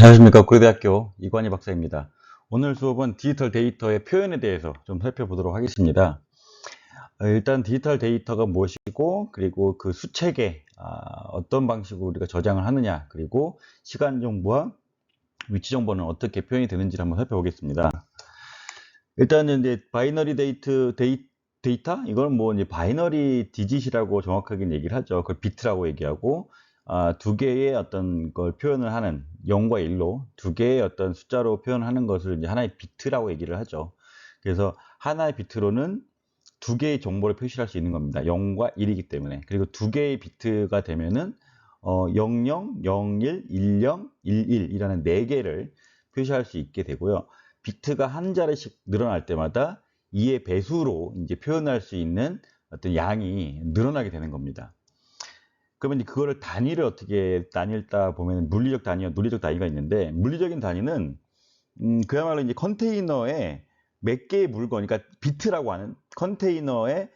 안녕하십니까 고려대학교 이관희 박사입니다. 오늘 수업은 디지털 데이터의 표현에 대해서 좀 살펴보도록 하겠습니다. 어, 일단 디지털 데이터가 무엇이고 그리고 그 수책에 아, 어떤 방식으로 우리가 저장을 하느냐 그리고 시간 정보와 위치 정보는 어떻게 표현이 되는지를 한번 살펴보겠습니다. 일단은 이제 바이너리 데이트 데이, 데이터 이걸 뭐 이제 바이너리 디짓이라고 정확하게 얘기를 하죠. 그걸 비트라고 얘기하고 아, 두 개의 어떤 걸 표현을 하는 0과 1로 두 개의 어떤 숫자로 표현하는 것을 이제 하나의 비트라고 얘기를 하죠. 그래서 하나의 비트로는 두 개의 정보를 표시할 수 있는 겁니다. 0과 1이기 때문에. 그리고 두 개의 비트가 되면은 어, 00, 01, 10, 11 이라는 네 개를 표시할 수 있게 되고요. 비트가 한 자리씩 늘어날 때마다 2의 배수로 이제 표현할 수 있는 어떤 양이 늘어나게 되는 겁니다. 그러면 이제 그거를 단위를 어떻게 나뉠다 보면 물리적 단위와 논리적 단위가 있는데 물리적인 단위는 음, 그야말로 이제 컨테이너에 몇 개의 물건, 그러니까 비트라고 하는 컨테이너에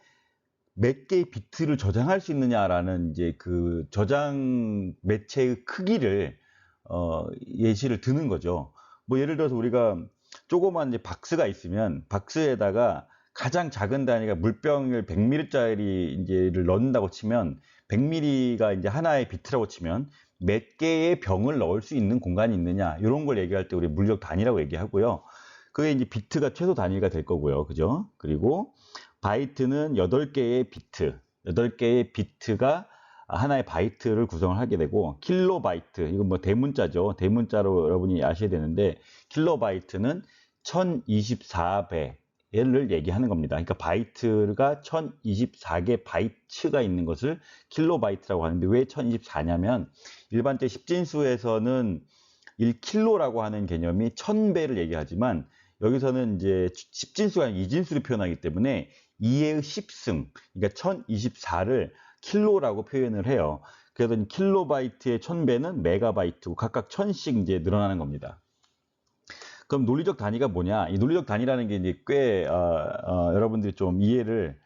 몇 개의 비트를 저장할 수 있느냐라는 이제 그 저장 매체의 크기를 어, 예시를 드는 거죠. 뭐 예를 들어서 우리가 조그만 이제 박스가 있으면 박스에다가 가장 작은 단위가 물병을 100ml짜리 이제를 넣는다고 치면 100ml가 이제 하나의 비트라고 치면 몇 개의 병을 넣을 수 있는 공간이 있느냐 이런 걸 얘기할 때 우리 물적 단위라고 얘기하고요. 그게 이제 비트가 최소 단위가 될 거고요. 그죠? 그리고 바이트는 8개의 비트, 8개의 비트가 하나의 바이트를 구성을 하게 되고 킬로바이트, 이건 뭐 대문자죠. 대문자로 여러분이 아셔야 되는데 킬로바이트는 1024배 를 얘기하는 겁니다. 그러니까 바이트가 1024개 바이츠가 있는 것을 킬로바이트라고 하는데 왜 1024냐면 일반적 십진수에서는 1킬로라고 하는 개념이 1000배를 얘기하지만 여기서는 이제 십진수가 아니라 이진수를 표현하기 때문에 2의 10승, 그러니까 1024를 킬로라고 표현을 해요. 그래서 킬로바이트의 1000배는 메가바이트고 각각 1000씩 이제 늘어나는 겁니다. 그럼 논리적 단위가 뭐냐? 이 논리적 단위라는 게 이제 꽤 어, 어, 여러분들이 좀 이해를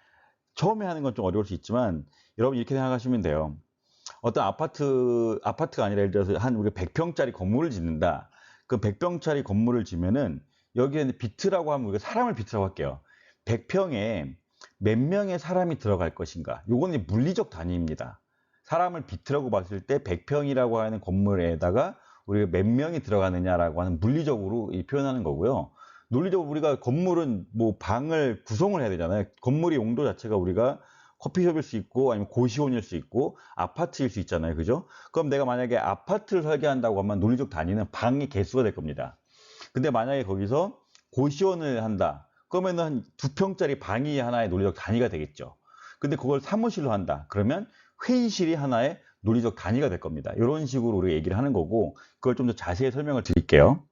처음에 하는 건 좀 어려울 수 있지만 여러분 이렇게 생각하시면 돼요. 어떤 아파트 아파트가 아니라 예를 들어서 한 우리 100평짜리 건물을 짓는다. 그 100평짜리 건물을 지면은 여기에 비트라고 하면 우리가 사람을 비트라고 할게요. 100평에 몇 명의 사람이 들어갈 것인가? 요거는 물리적 단위입니다. 사람을 비트라고 봤을 때 100평이라고 하는 건물에다가 우리가 몇 명이 들어가느냐라고 하는 물리적으로 표현하는 거고요. 논리적으로 우리가 건물은 뭐 방을 구성을 해야 되잖아요. 건물의 용도 자체가 우리가 커피숍일 수 있고 아니면 고시원일 수 있고 아파트일 수 있잖아요. 그죠? 그럼 내가 만약에 아파트를 설계한다고 하면 논리적 단위는 방의 개수가 될 겁니다. 근데 만약에 거기서 고시원을 한다. 그러면은 한 두 평짜리 방이 하나의 논리적 단위가 되겠죠. 근데 그걸 사무실로 한다. 그러면 회의실이 하나의 논리적 단위가 될 겁니다. 이런 식으로 우리가 얘기를 하는 거고 그걸 좀 더 자세히 설명을 드릴게요.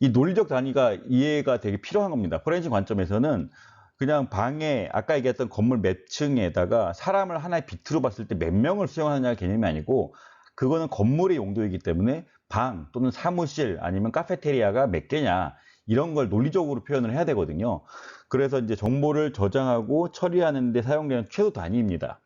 이 논리적 단위가 이해가 되게 필요한 겁니다. 포렌식 관점에서는 그냥 방에 아까 얘기했던 건물 몇 층에다가 사람을 하나의 비트로 봤을 때 몇 명을 수용하느냐 개념이 아니고 그거는 건물의 용도이기 때문에 방 또는 사무실 아니면 카페테리아가 몇 개냐 이런 걸 논리적으로 표현을 해야 되거든요. 그래서 이제 정보를 저장하고 처리하는 데 사용되는 최소 단위입니다.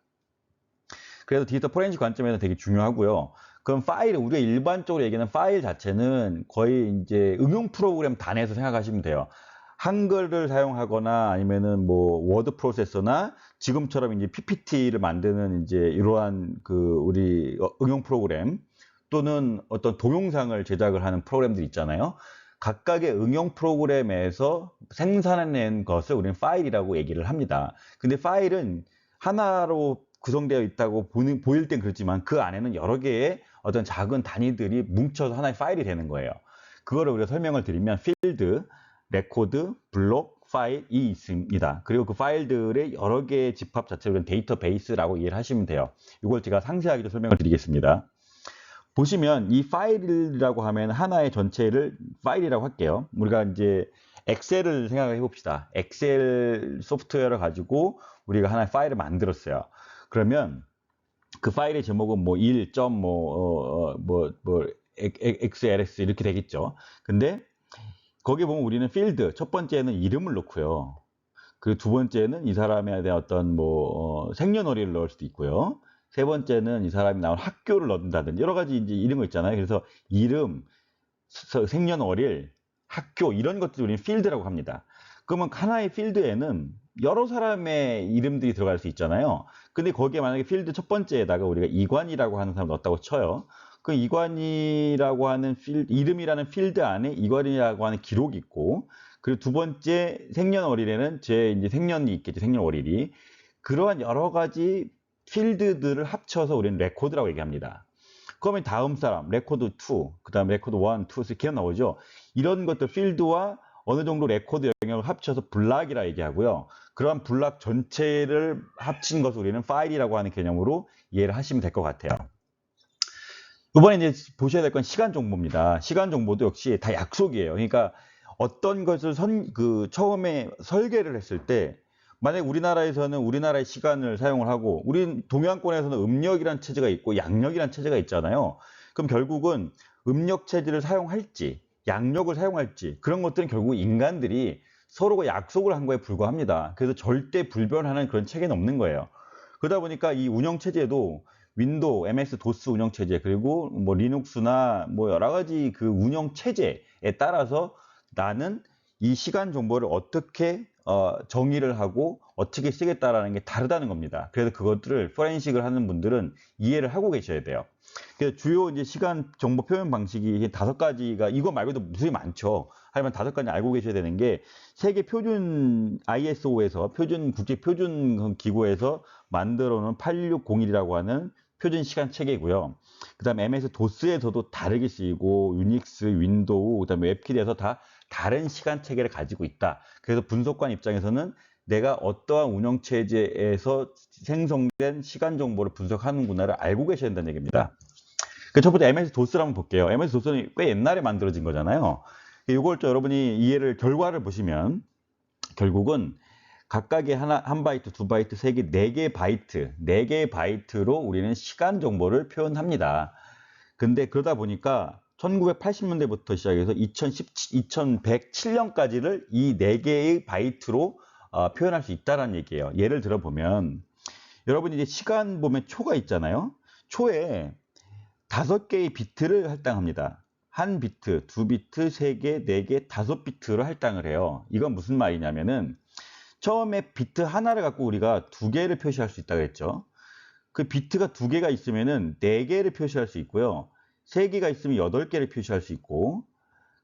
그래서 디지털 포렌식 관점에서 되게 중요하고요. 그럼 파일, 우리가 일반적으로 얘기하는 파일 자체는 거의 이제 응용 프로그램 단에서 생각하시면 돼요. 한글을 사용하거나 아니면은 뭐 워드 프로세서나 지금처럼 이제 PPT를 만드는 이제 이러한 그 우리 응용 프로그램 또는 어떤 동영상을 제작을 하는 프로그램들 있잖아요. 각각의 응용 프로그램에서 생산해낸 것을 우리는 파일이라고 얘기를 합니다. 근데 파일은 하나로 구성되어 있다고 보는, 보일 땐 그렇지만 그 안에는 여러 개의 어떤 작은 단위들이 뭉쳐서 하나의 파일이 되는 거예요. 그거를 우리가 설명을 드리면 필드, 레코드, 블록, 파일이 있습니다. 그리고 그 파일들의 여러 개의 집합 자체를 데이터베이스라고 이해를 하시면 돼요. 이걸 제가 상세하게 좀 설명을 드리겠습니다. 보시면 이 파일이라고 하면 하나의 전체를 파일이라고 할게요. 우리가 이제 엑셀을 생각해 봅시다. 엑셀 소프트웨어를 가지고 우리가 하나의 파일을 만들었어요. 그러면 그 파일의 제목은 뭐 1. 뭐, 어, 어, 뭐, 뭐, XLS 이렇게 되겠죠. 근데 거기 보면 우리는 필드, 첫 번째는 이름을 넣고요. 그두 번째는 이 사람에 대한 어떤 뭐, 어, 생년월일을 넣을 수도 있고요. 세 번째는 이 사람이 나온 학교를 넣는다든지 여러 가지 이제 이런 거 있잖아요. 그래서 이름, 서- 생년월일, 학교 이런 것들 우리는 필드라고 합니다. 그러면 하나의 필드에는 여러 사람의 이름들이 들어갈 수 있잖아요. 근데 거기에 만약에 필드 첫 번째에다가 우리가 이관이라고 하는 사람 넣었다고 쳐요. 그 이관이라고 하는 필 이름이라는 필드 안에 이관이라고 하는 기록이 있고 그리고 두 번째 생년월일에는 제 이제 생년이 있겠죠. 생년월일이 그러한 여러 가지 필드들을 합쳐서 우리는 레코드라고 얘기합니다. 그러면 다음 사람 레코드 2, 그다음 레코드 1, 2, 3 기억 나오죠? 이런 것들 필드와 어느 정도 레코드 영역을 합쳐서 블락이라 얘기하고요. 그러한 블락 전체를 합친 것을 우리는 파일이라고 하는 개념으로 이해를 하시면 될 것 같아요. 이번에 이제 보셔야 될 건 시간 정보입니다. 시간 정보도 역시 다 약속이에요. 그러니까 어떤 것을 선, 그, 처음에 설계를 했을 때, 만약 우리나라에서는 우리나라의 시간을 사용을 하고, 우린 동양권에서는 음력이란 체제가 있고, 양력이란 체제가 있잖아요. 그럼 결국은 음력 체제를 사용할지, 양력을 사용할지, 그런 것들은 결국 인간들이 서로가 약속을 한 거에 불과합니다. 그래서 절대 불변하는 그런 체계는 없는 거예요. 그러다 보니까 이 운영 체제도 윈도우, MS 도스 운영 체제 그리고 뭐 리눅스나 뭐 여러 가지 그 운영 체제에 따라서 나는 이 시간 정보를 어떻게 어, 정의를 하고 어떻게 쓰겠다라는 게 다르다는 겁니다. 그래서 그것들을 포렌식을 하는 분들은 이해를 하고 계셔야 돼요. 그래서 주요 이제 시간 정보 표현 방식이 다섯 가지가 이거 말고도 무수히 많죠. 하지만 다섯 가지 알고 계셔야 되는 게 세계 표준 ISO에서 표준 국제 표준 기구에서 만들어 놓은 8601이라고 하는 표준 시간 체계고요. 그다음에 MS 도스에서도 다르게 쓰이고 유닉스, 윈도우, 그다음에 웹킷에서 다 다른 시간 체계를 가지고 있다. 그래서 분석관 입장에서는 내가 어떠한 운영 체제에서 생성된 시간 정보를 분석하는구나를 알고 계셔야 된다는 얘기입니다. 그 첫 번째 MS 도스를 한번 볼게요. MS 도스는 꽤 옛날에 만들어진 거잖아요. 이걸 또 여러분이 이해를 결과를 보시면 결국은 각각의 하나 한 바이트, 두 바이트, 세 개, 네 개 바이트, 네 개의 바이트로 우리는 시간 정보를 표현합니다. 근데 그러다 보니까 1980년대부터 시작해서 2017, 2107년까지를 이 네 개의 바이트로 어, 표현할 수 있다는 얘기예요. 예를 들어 보면 여러분이 이제 시간 보면 초가 있잖아요. 초에 다섯 개의 비트를 할당합니다. 한 비트, 두 비트, 세 개, 네 개, 다섯 비트로 할당을 해요. 이건 무슨 말이냐면은 처음에 비트 하나를 갖고 우리가 두 개를 표시할 수 있다고 했죠. 그 비트가 두 개가 있으면은 네 개를 표시할 수 있고요. 세 개가 있으면 여덟 개를 표시할 수 있고,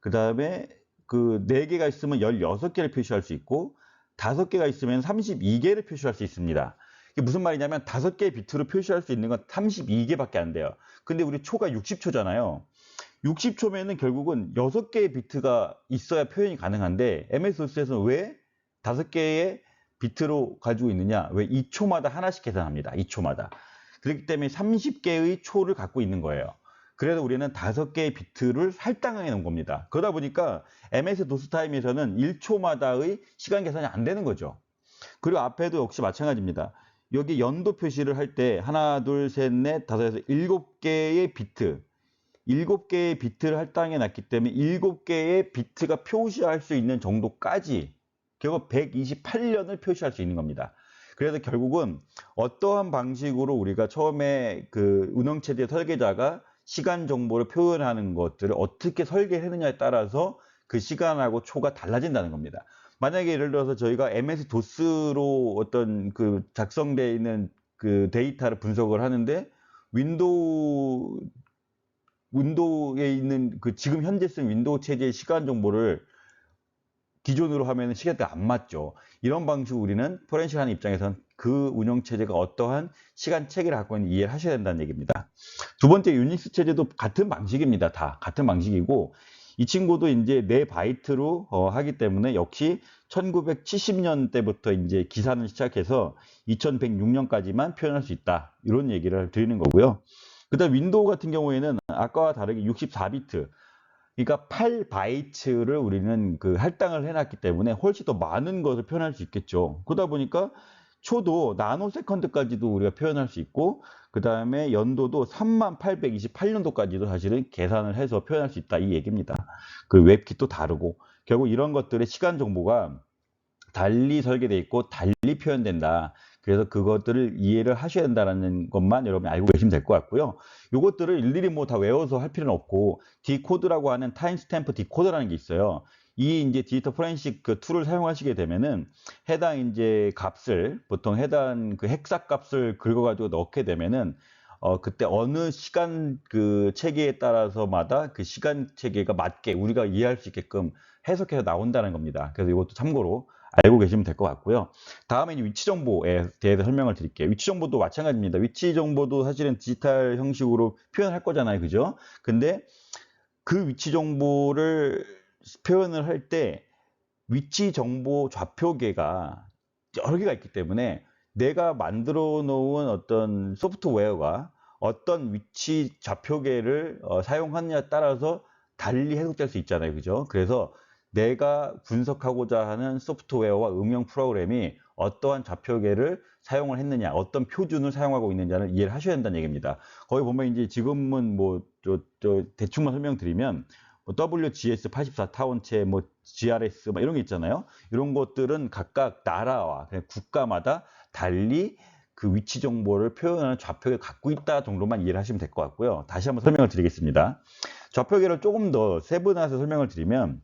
그 다음에 그 네 개가 있으면 열여섯 개를 표시할 수 있고, 다섯 개가 있으면 32개를 표시할 수 있습니다. 이게 무슨 말이냐면 다섯 개의 비트로 표시할 수 있는 건 32개밖에 안 돼요. 근데 우리 초가 60초잖아요. 60초면은 결국은 6개의 비트가 있어야 표현이 가능한데 MS-DOS에서는 왜 5개의 비트로 가지고 있느냐? 왜 2초마다 하나씩 계산합니다. 2초마다. 그렇기 때문에 30개의 초를 갖고 있는 거예요. 그래서 우리는 5개의 비트를 할당해 놓은 겁니다. 그러다 보니까 MS-DOS 타임에서는 1초마다의 시간 계산이 안 되는 거죠. 그리고 앞에도 역시 마찬가지입니다. 여기 연도 표시를 할 때 하나, 둘, 셋, 넷, 다섯에서 일곱 개의 비트, 일곱 개의 비트를 할당해 놨기 때문에 일곱 개의 비트가 표시할 수 있는 정도까지 결국 128년을 표시할 수 있는 겁니다. 그래서 결국은 어떠한 방식으로 우리가 처음에 그 운영체제 설계자가 시간 정보를 표현하는 것들을 어떻게 설계했느냐에 따라서 그 시간하고 초가 달라진다는 겁니다. 만약에 예를 들어서 저희가 MS 도스로 어떤 그 작성되어 있는 그 데이터를 분석을 하는데 윈도우 윈도우에 있는 그 지금 현재 쓴 윈도우 체제의 시간 정보를 기존으로 하면 시간대가 안 맞죠. 이런 방식으로 우리는 포렌식 하는 입장에서는 그 운영 체제가 어떠한 시간 체계를 갖고 있는 이해를 하셔야 된다는 얘기입니다. 두 번째 유닉스 체제도 같은 방식입니다. 다 같은 방식이고 이 친구도 이제 네 바이트로 어, 하기 때문에 역시 1970년대부터 이제 기산을 시작해서 2106년까지만 표현할 수 있다. 이런 얘기를 드리는 거고요. 그다음 윈도우 같은 경우에는 아까와 다르게 64비트 그러니까 8바이트를 우리는 그 할당을 해놨기 때문에 훨씬 더 많은 것을 표현할 수 있겠죠. 그러다 보니까 초도 나노 세컨드까지도 우리가 표현할 수 있고 그 다음에 연도도 3828년도까지도 사실은 계산을 해서 표현할 수 있다 이 얘기입니다. 그 웹킷도 다르고 결국 이런 것들의 시간 정보가 달리 설계되어 있고 달리 표현된다. 그래서 그것들을 이해를 하셔야 된다는 것만 여러분이 알고 계시면 될 것 같고요. 요것들을 일일이 뭐 다 외워서 할 필요는 없고 디코드라고 하는 타임스탬프 디코더라는 게 있어요. 이 이제 디지털 포렌식 그 툴을 사용하시게 되면은 해당 이제 값을 보통 해당 그 헥사 값을 긁어가지고 넣게 되면은 어 그때 어느 시간 그 체계에 따라서마다 그 시간 체계가 맞게 우리가 이해할 수 있게끔 해석해서 나온다는 겁니다. 그래서 이것도 참고로 알고 계시면 될 것 같고요. 다음에 이제 위치 정보에 대해서 설명을 드릴게요. 위치 정보도 마찬가지입니다. 위치 정보도 사실은 디지털 형식으로 표현할 거잖아요. 그죠? 근데 그 위치 정보를 표현을 할 때 위치 정보 좌표계가 여러 개가 있기 때문에 내가 만들어 놓은 어떤 소프트웨어가 어떤 위치 좌표계를 어, 사용하느냐에 따라서 달리 해석될 수 있잖아요. 그죠? 그래서 내가 분석하고자 하는 소프트웨어와 응용 프로그램이 어떠한 좌표계를 사용을 했느냐, 어떤 표준을 사용하고 있느냐를 이해를 하셔야 된다는 얘기입니다. 거기 보면 이제 지금은 뭐, 저, 저, 대충만 설명드리면, 뭐 WGS84 타원체, 뭐 GRS, 막 이런 게 있잖아요. 이런 것들은 각각 나라와 국가마다 달리 그 위치 정보를 표현하는 좌표를 갖고 있다 정도만 이해를 하시면 될 것 같고요. 다시 한번 설명을 드리겠습니다. 좌표계를 조금 더 세분화해서 설명을 드리면,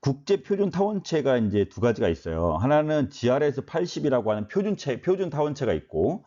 국제 표준 타원체가 이제 두 가지가 있어요. 하나는 GRS 80이라고 하는 표준체, 표준 타원체가 있고,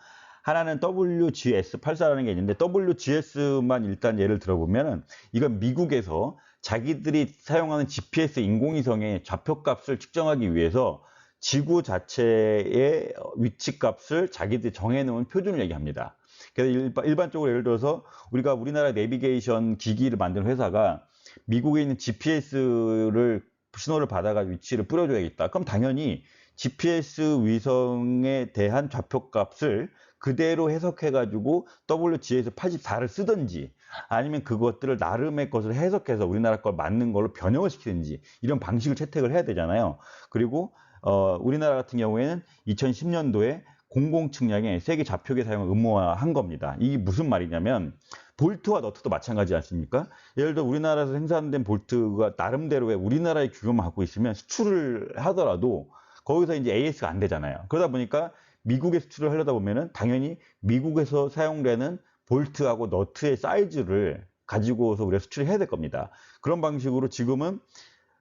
하나는 WGS84라는 게 있는데, WGS만 일단 예를 들어보면은, 이건 미국에서 자기들이 사용하는 GPS 인공위성의 좌표값을 측정하기 위해서 지구 자체의 위치 값을 자기들이 정해놓은 표준을 얘기합니다. 그래서 일반 적으로 예를 들어서 우리가 우리나라 내비게이션 기기를 만든 회사가 미국에 있는 GPS를 신호를 받아가지고 위치를 뿌려줘야겠다. 그럼 당연히 GPS 위성에 대한 좌표 값을 그대로 해석해가지고 WGS 84를 쓰든지 아니면 그것들을 나름의 것을 해석해서 우리나라 걸 맞는 걸로 변형을 시키든지 이런 방식을 채택을 해야 되잖아요. 그리고 어, 우리나라 같은 경우에는 2010년도에 공공측량에 세계 좌표계 사용을 의무화한 겁니다. 이게 무슨 말이냐면 볼트와 너트도 마찬가지 않습니까? 예를 들어 우리나라에서 생산된 볼트가 나름대로의 우리나라의 규모만 갖고 있으면 수출을 하더라도 거기서 이제 AS가 안 되잖아요. 그러다 보니까 미국에 수출을 하려다 보면은 당연히 미국에서 사용되는 볼트하고 너트의 사이즈를 가지고서 우리가 수출을 해야 될 겁니다. 그런 방식으로 지금은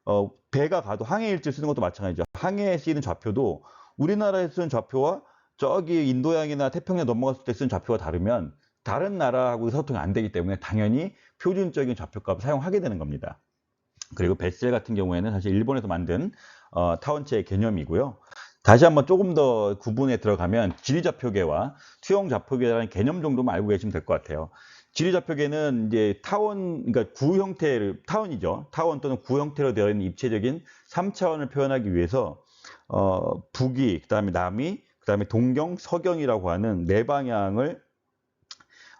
어, 배가 가도 항해 일지를 쓰는 것도 마찬가지죠. 항해에 쓰이는 좌표도 우리나라에 쓰는 좌표와 저기 인도양이나 태평양 넘어갔을 때 쓰는 좌표가 다르면 다른 나라하고 소통이 안 되기 때문에 당연히 표준적인 좌표값을 사용하게 되는 겁니다. 그리고 베셀 같은 경우에는 사실 일본에서 만든 어, 타원체의 개념이고요. 다시 한번 조금 더 구분에 들어가면 지리좌표계와 투영좌표계라는 개념 정도만 알고 계시면 될 것 같아요. 지리좌표계는 이제 타원, 그러니까 구 형태를, 타원이죠. 타원 또는 구 형태로 되어 있는 입체적인 3차원을 표현하기 위해서, 어, 북위, 그 다음에 남위, 그 다음에 동경, 서경이라고 하는 네 방향을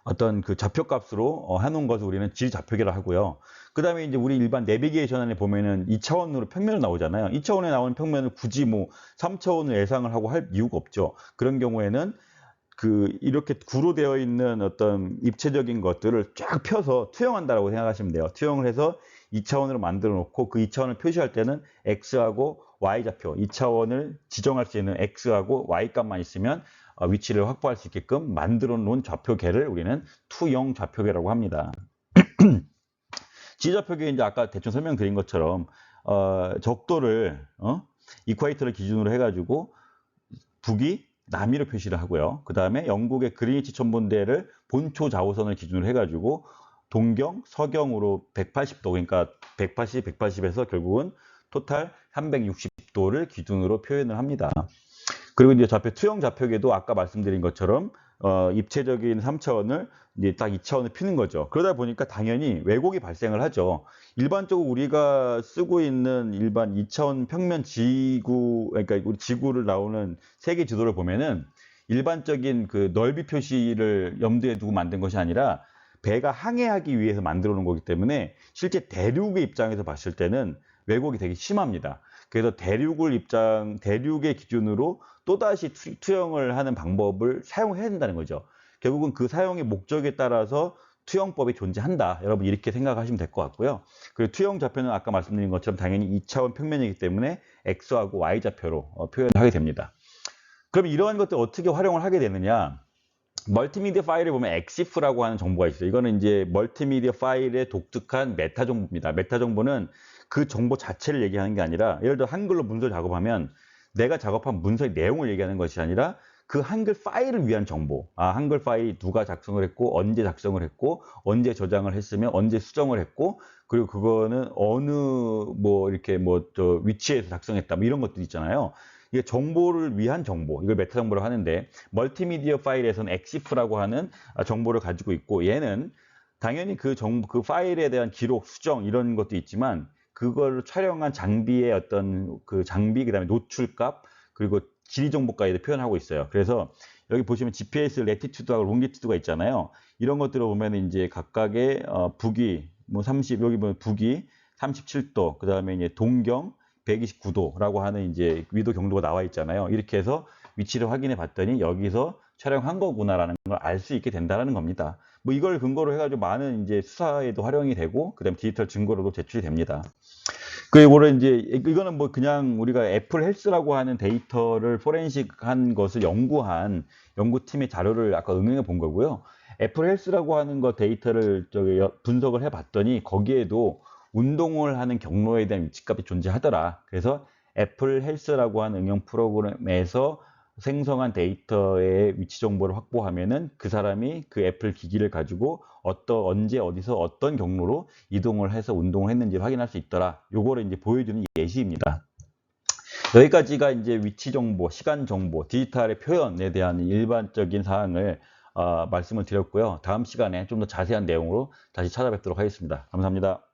어떤 그 좌표값으로 어, 해놓은 것을 우리는 지좌표계라 하고요. 그 다음에 이제 우리 일반 내비게이션 안에 보면은 2차원으로 평면을 나오잖아요. 2차원에 나오는 평면을 굳이 뭐 3차원을 예상을 하고 할 이유가 없죠. 그런 경우에는 그 이렇게 구로 되어 있는 어떤 입체적인 것들을 쫙 펴서 투영한다라고 생각하시면 돼요. 투영을 해서 2차원으로 만들어 놓고 그 2차원을 표시할 때는 X하고 Y좌표, 2차원을 지정할 수 있는 X하고 Y 값만 있으면 어, 위치를 확보할 수 있게끔 만들어 놓은 좌표계를 우리는 투영 좌표계라고 합니다. 지좌표계 이제 아까 대충 설명드린 것처럼 어, 적도를 어? 이퀄이터를 기준으로 해가지고 북이 남위로 표시를 하고요. 그 다음에 영국의 그리니치 천문대를 본초 좌우선을 기준으로 해가지고 동경, 서경으로 180도 그러니까 180, 180에서 결국은 토탈 360도를 기준으로 표현을 합니다. 그리고 이제 좌표 투영 좌표계도 아까 말씀드린 것처럼 어, 입체적인 3차원을 이제 딱 2차원을 피는 거죠. 그러다 보니까 당연히 왜곡이 발생을 하죠. 일반적으로 우리가 쓰고 있는 일반 2차원 평면 지구, 그러니까 우리 지구를 나오는 세계 지도를 보면은 일반적인 그 넓이 표시를 염두에 두고 만든 것이 아니라 배가 항해하기 위해서 만들어 놓은 거기 때문에 실제 대륙의 입장에서 봤을 때는 왜곡이 되게 심합니다. 그래서 대륙을 입장, 대륙의 기준으로 또다시 투영을 하는 방법을 사용해야 된다는 거죠. 결국은 그 사용의 목적에 따라서 투영법이 존재한다. 여러분 이렇게 생각하시면 될 것 같고요. 그리고 투영 좌표는 아까 말씀드린 것처럼 당연히 2차원 평면이기 때문에 X하고 Y 좌표로 어, 표현을 하게 됩니다. 그럼 이러한 것들 어떻게 활용을 하게 되느냐? 멀티미디어 파일에 보면 EXIF라고 하는 정보가 있어요. 이거는 이제 멀티미디어 파일의 독특한 메타 정보입니다. 메타 정보는 그 정보 자체를 얘기하는 게 아니라 예를 들어 한글로 문서 작업하면 내가 작업한 문서의 내용을 얘기하는 것이 아니라 그 한글 파일을 위한 정보. 아, 한글 파일이 누가 작성을 했고, 언제 작성을 했고, 언제 저장을 했으면, 언제 수정을 했고, 그리고 그거는 어느, 뭐, 이렇게 뭐, 저, 위치에서 작성했다. 뭐 이런 것들 있잖아요. 이게 정보를 위한 정보. 이걸 메타 정보라고 하는데, 멀티미디어 파일에서는 EXIF라고 하는 아, 정보를 가지고 있고, 얘는 당연히 그 정보, 그 파일에 대한 기록, 수정, 이런 것도 있지만, 그걸 촬영한 장비의 어떤 그 장비, 그 다음에 노출값, 그리고 지리 정보까지도 표현하고 있어요. 그래서 여기 보시면 GPS 레티튜드하고 롱기튜드가 있잖아요. 이런 것들을 보면 이제 각각의 어, 북위 뭐 30, 여기 보면 북위 37도, 그 다음에 이제 동경 129도라고 하는 이제 위도 경도가 나와 있잖아요. 이렇게 해서 위치를 확인해 봤더니 여기서 촬영한 거구나라는 걸 알 수 있게 된다는 겁니다. 뭐 이걸 근거로 해가지고 많은 이제 수사에도 활용이 되고, 그 다음 디지털 증거로도 제출이 됩니다. 그리고 이제 이거는 뭐 그냥 우리가 애플 헬스라고 하는 데이터를 포렌식한 것을 연구한 연구팀의 자료를 아까 응용해 본 거고요. 애플 헬스라고 하는 거 데이터를 저기 여- 분석을 해 봤더니 거기에도 운동을 하는 경로에 대한 위치값이 존재하더라. 그래서 애플 헬스라고 하는 응용 프로그램에서 생성한 데이터의 위치 정보를 확보하면은 그 사람이 그 애플 기기를 가지고 어떤 언제 어디서 어떤 경로로 이동을 해서 운동을 했는지 확인할 수 있더라. 요거를 이제 보여주는 예시입니다. 여기까지가 이제 위치 정보, 시간 정보, 디지털의 표현에 대한 일반적인 사항을 어, 말씀을 드렸고요. 다음 시간에 좀 더 자세한 내용으로 다시 찾아뵙도록 하겠습니다. 감사합니다.